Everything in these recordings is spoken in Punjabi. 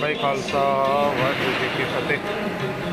ਬਾਬਾ ਖਾਲਸਾ ਵਾਹਿਗੁਰੂ ਜੀ ਕੀ ਫਤਿਹ।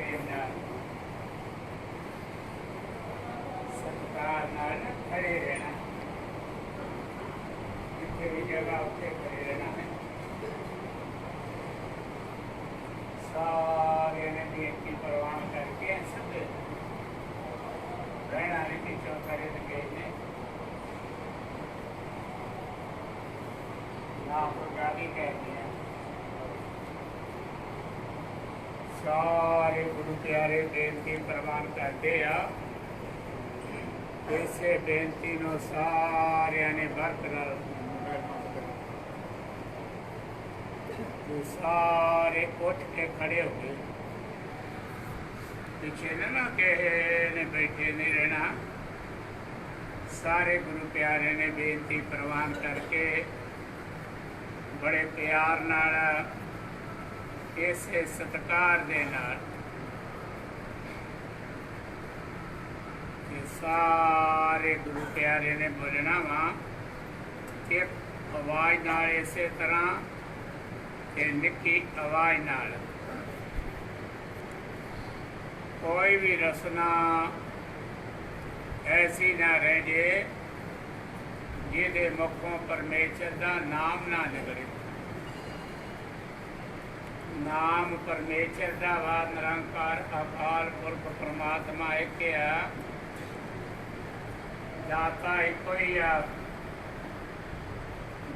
ਪ੍ਰੇਮ ਨਾਲ ਸਤਿਕਾਰ ਨਾਲ ਖੜੇ ਰਹਿਣਾ ਜਿੱਥੇ ਵੀ ਜਗ੍ਹਾ ਉੱਥੇ ਖੜੇ ਰਹਿਣਾ ਹੈ ਸਾਰੇ ਨੇ ਬੇਨਤੀ ਪ੍ਰਵਾਨ ਕਰਕੇ ਸਭ ਰਹਿਣਾ ਨੇ ਕਿ ਚੋ ਲਗੇ ਨੇ ਨਾਮ ਪ੍ਰਗਾਦੀ ਕਹਿੰਦੇ ਆ ਸਾਰੇ ਗੁਰੂ ਪਿਆਰੇ ਬੇਨਤੀ ਪ੍ਰਵਾਨ ਕਰਦੇ ਆ। ਇਸੇ ਬੇਨਤੀ ਨੂੰ ਸਾਰਿਆਂ ਨੇ ਵਰਤ ਨਾਲ ਸਾਰੇ ਉੱਠ ਕੇ ਖੜੇ ਹੋ ਗਏ। ਪਿੱਛੇ ਨਾ ਨਾ ਕਿਸੇ ਨੇ ਬੈਠੇ ਨਹੀਂ ਰਹਿਣਾ। ਸਾਰੇ ਗੁਰੂ ਪਿਆਰੇ ਨੇ ਬੇਨਤੀ ਪ੍ਰਵਾਨ ਕਰਕੇ ਬੜੇ ਪਿਆਰ ਨਾਲ ਇਸੇ ਸਤਕਾਰ ਦੇ ਨਾਲ ਇਹ ਸਾਰੇ ਗੁਰੂ ਪਿਆਰੇ ਨੇ ਬੋਲਣਾ ਵਾ ਇੱਕ ਆਵਾਜ਼ ਨਾਲ ਇਸੇ ਤਰ੍ਹਾਂ ਤੇ ਨਿੱਕੀ ਆਵਾਜ਼ ਨਾਲ। ਕੋਈ ਵੀ ਰਸਨਾ ਐਸੀ ਨਾ ਰਹਿ ਜੇ ਜਿਹਦੇ ਮੁਖੋਂ ਪਰਮੇਸ਼ਰ ਦਾ ਨਾਮ ਨਾ ਨਿਕਲੇ ਨਾਮ ਪਰਮੇਸ਼ਰ ਦਾ ਵਾ, ਨਿਰੰਕਾਰ ਅਕਾਲ ਪੁਰਖ ਪ੍ਰਮਾਤਮਾ ਇੱਕ ਆ। ਦਾਤਾ ਇੱਕੋ ਹੀ ਆ।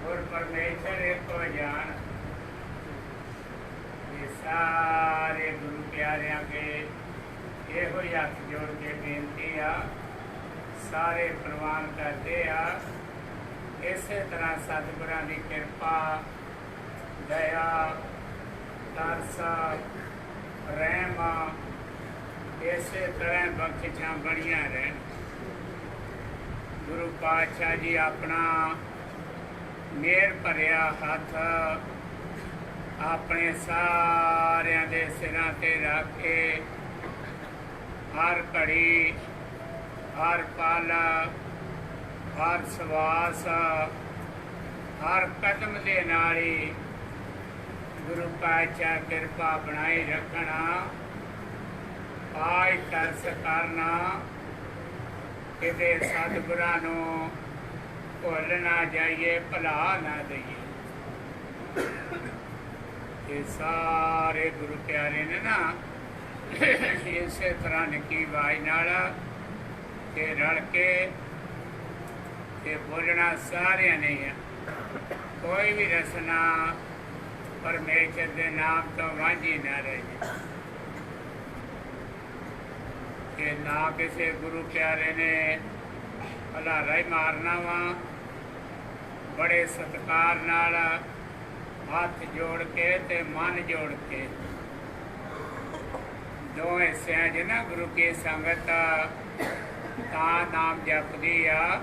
ਗੁਰ ਪਰਮੇਸ਼ਰ ਇੱਕੋ ਜਾਣ ਇਹ ਸਾਰੇ ਗੁਰੂ ਪਿਆਰਿਆਂ ਕੇ ਇਹੋ ਹੀ ਹੱਥ ਜੋੜ ਕੇ ਬੇਨਤੀ ਆ। ਸਾਰੇ ਪ੍ਰਵਾਨ ਕਰਦੇ ਆ। ਇਸੇ ਤਰ੍ਹਾਂ ਸਤਿਗੁਰਾਂ ਦੀ ਕਿਰਪਾ, ਦਇਆ ਤਰਸ, ਰਹਿਮ, ਇਸੇ ਤਰ੍ਹਾਂ ਬਖਸ਼ਾਂ ਬਣੀਆਂ ਰਹਿਣ। ਗੁਰੂ ਪਾਤਸ਼ਾਹ ਜੀ ਆਪਣਾ ਮੇਰ ਭਰਿਆ ਹੱਥ ਆਪਣੇ ਸਾਰਿਆਂ ਦੇ ਸਿਰਾਂ ਤੇ ਰੱਖ ਕੇ ਹਰ ਘੜੀ, ਹਰ ਪਲ, ਹਰ ਸਵਾਸ, ਹਰ ਕਦਮ ਦੇ ਨਾਲ ਹੀ ਗੁਰੂ ਪਾਤਸ਼ਾਹ ਕਿਰਪਾ ਬਣਾਈ ਰੱਖਣਾ ਆਇ ਤਰਸ ਕਰਨਾ ਕਿਤੇ ਸਤਿਗੁਰਾਂ ਨੂੰ ਭੁੱਲ ਨਾ ਜਾਈਏ, ਭੁਲਾ ਨਾ ਦਈਏ। ਇਹ ਸਾਰੇ ਗੁਰੂ ਪਿਆਰੇ ਨੇ ਨਾ, ਇਸੇ ਤਰ੍ਹਾਂ ਨਿੱਕੀ ਆਵਾਜ਼ ਨਾਲ ਤੇ ਰਲ ਕੇ ਤੇ ਬੋਲਣਾ ਸਾਰਿਆਂ ਨੇ ਕੋਈ ਵੀ ਰਸਨਾ ਪਰਮੇਸ਼ਰ ਦੇ ਨਾਮ ਤੋਂ ਵਾਂਝੀ ਨਾ ਰਹੇ ਕਿ ਨਾ ਕਿਸੇ ਗੁਰੂ ਪਿਆਰੇ ਨੇ ਹਲਾਰਾ ਹੀ ਮਾਰਨਾ ਵਾ, ਬੜੇ ਸਤਿਕਾਰ ਨਾਲ ਹੱਥ ਜੋੜ ਕੇ ਤੇ ਮਨ ਜੋੜ ਕੇ। ਦੋ ਹਿੱਸਿਆਂ 'ਚ ਨਾ ਗੁਰੂ ਕੀ ਸੰਗਤ, ਤਾਂ ਨਾਮ ਜਪਦੀ ਆ।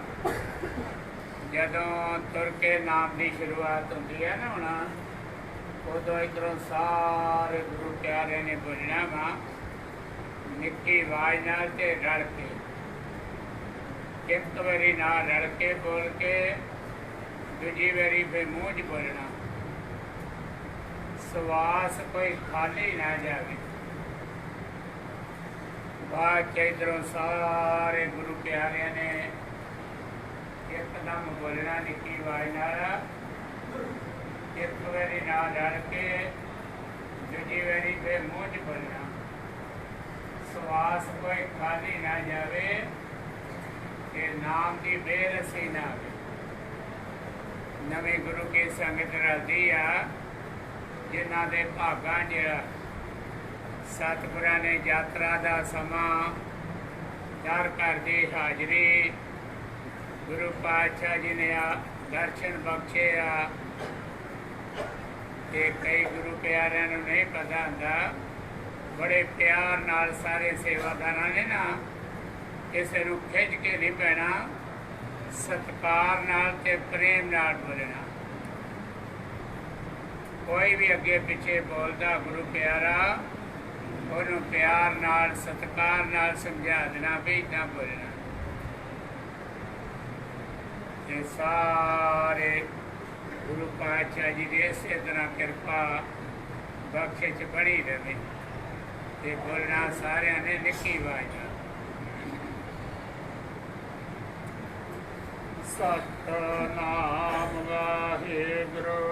ਜਦੋਂ ਤੁਰ ਕੇ ਨਾਮ ਦੀ ਸ਼ੁਰੂਆਤ ਹੁੰਦੀ ਹੈ ਨਾ ਹੁਣ ਉਦੋਂ ਇਧਰੋਂ ਸਾਰੇ ਗੁਰੂ ਪਿਆਰੇ ਨੇ ਬੋਲਣਾ ਵਾ, ਨਿੱਕੀ ਆਵਾਜ਼ ਨਾਲ ਤੇ ਰਲ ਕੇ। ਇੱਕ ਵਾਰੀ ਨਾਲ ਰਲ ਕੇ ਬੋਲ ਕੇ, ਦੂਜੀ ਵਾਰੀ ਫੇ ਮੂੰਹ 'ਚ ਬੋਲਣਾ। ਸਵਾਸ ਕੋਈ ਖਾਲੀ ਨਾ ਜਾਵੇ। ਬਾਅਦ ਚ ਇੱਧਰੋਂ ਸਾਰੇ ਗੁਰੂ ਪਿਆਰਿਆਂ ਨੇ ਇੱਕਦਮ ਬੋਲਣਾ ਨਿੱਕੀ ਆਵਾਜ਼ ਨਾਲ ਇੱਕ ਵਾਰੀ ਨਾਲ ਰਲ ਕੇ, ਦੂਜੀ ਵਾਰੀ ਫੇ ਮੂੰਹ 'ਚ ਬੋਲਣਾ ਸਵਾਸ ਕੋਈ ਖਾਲੀ ਨਾ ਜਾਵੇ ਤੇ ਨਾਮ ਦੀ ਬੇਰਸੀ ਨਾ ਆਵੇ। ਨਵੇਂ ਗੁਰੂ ਕੀ ਸੰਗਤ ਰਲਦੀ ਆ, ਜਿਨ੍ਹਾਂ ਦੇ ਭਾਗਾਂ 'ਚ ਸਤਿਗੁਰਾਂ ਨੇ ਯਾਤਰਾ ਦਾ ਸਮਾਂ ਦਰ ਕਰਦੀ ਹਾਜ਼ਰੀ, ਗੁਰੂ ਪਾਤਸ਼ਾਹ ਜੀ ਨੇ ਆ ਦਰਸ਼ਨ ਬਖਸ਼ਿਆ ਆ ਕਈ ਗੁਰੂ ਪਿਆਰਿਆਂ ਨੂੰ ਨਹੀਂ ਪਤਾ ਹੁੰਦਾ। ਬੜੇ ਪਿਆਰ ਨਾਲ ਸਾਰੇ ਸੇਵਾਦਾਰਾਂ ਨੇ ਨਾ ਕਿਸੇ ਨੂੰ ਖਿੱਚ ਕੇ ਨਹੀਂ ਪੈਣਾ। ਸਤਿਕਾਰ ਨਾਲ ਤੇ ਪ੍ਰੇਮ ਨਾਲ ਬੋਲਣਾ। ਕੋਈ ਵੀ ਅੱਗੇ ਪਿੱਛੇ ਬੋਲਦਾ ਗੁਰੂ ਪਿਆਰਾ, ਉਹਨੂੰ ਪਿਆਰ ਨਾਲ, ਸਤਿਕਾਰ ਨਾਲ ਸਮਝਾ ਦੇਣਾ ਵੀ ਨਾ ਬੋਲਣਾ। ਤੇ ਸਾਰੇ ਗੁਰੂ ਪਾਤਸ਼ਾਹ ਜੀ ਦੀ ਇਸੇ ਤਰ੍ਹਾਂ ਕਿਰਪਾ ਬਖਸ਼ੇ ਚ ਬਣੀ ਰਹੇ ਤੇ ਬੋਲਣਾ ਸਾਰਿਆਂ ਨੇ ਲਿਖੀ ਆਵਾਜ਼ ਨਾਲ ਸਤਨਾਮ ਵਾਹਿਗੁਰੂ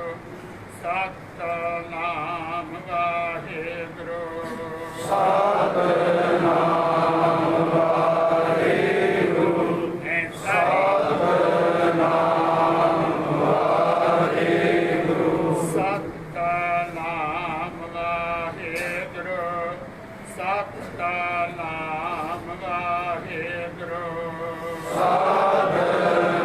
ਸਤਨਾਮ ਵਾਹਿਗੁਰੂ। ਸਤਨਾਮ ਸਤਨਾਮ ਵਾਹਿਗੁਰੂ ਸਤਨਾਮ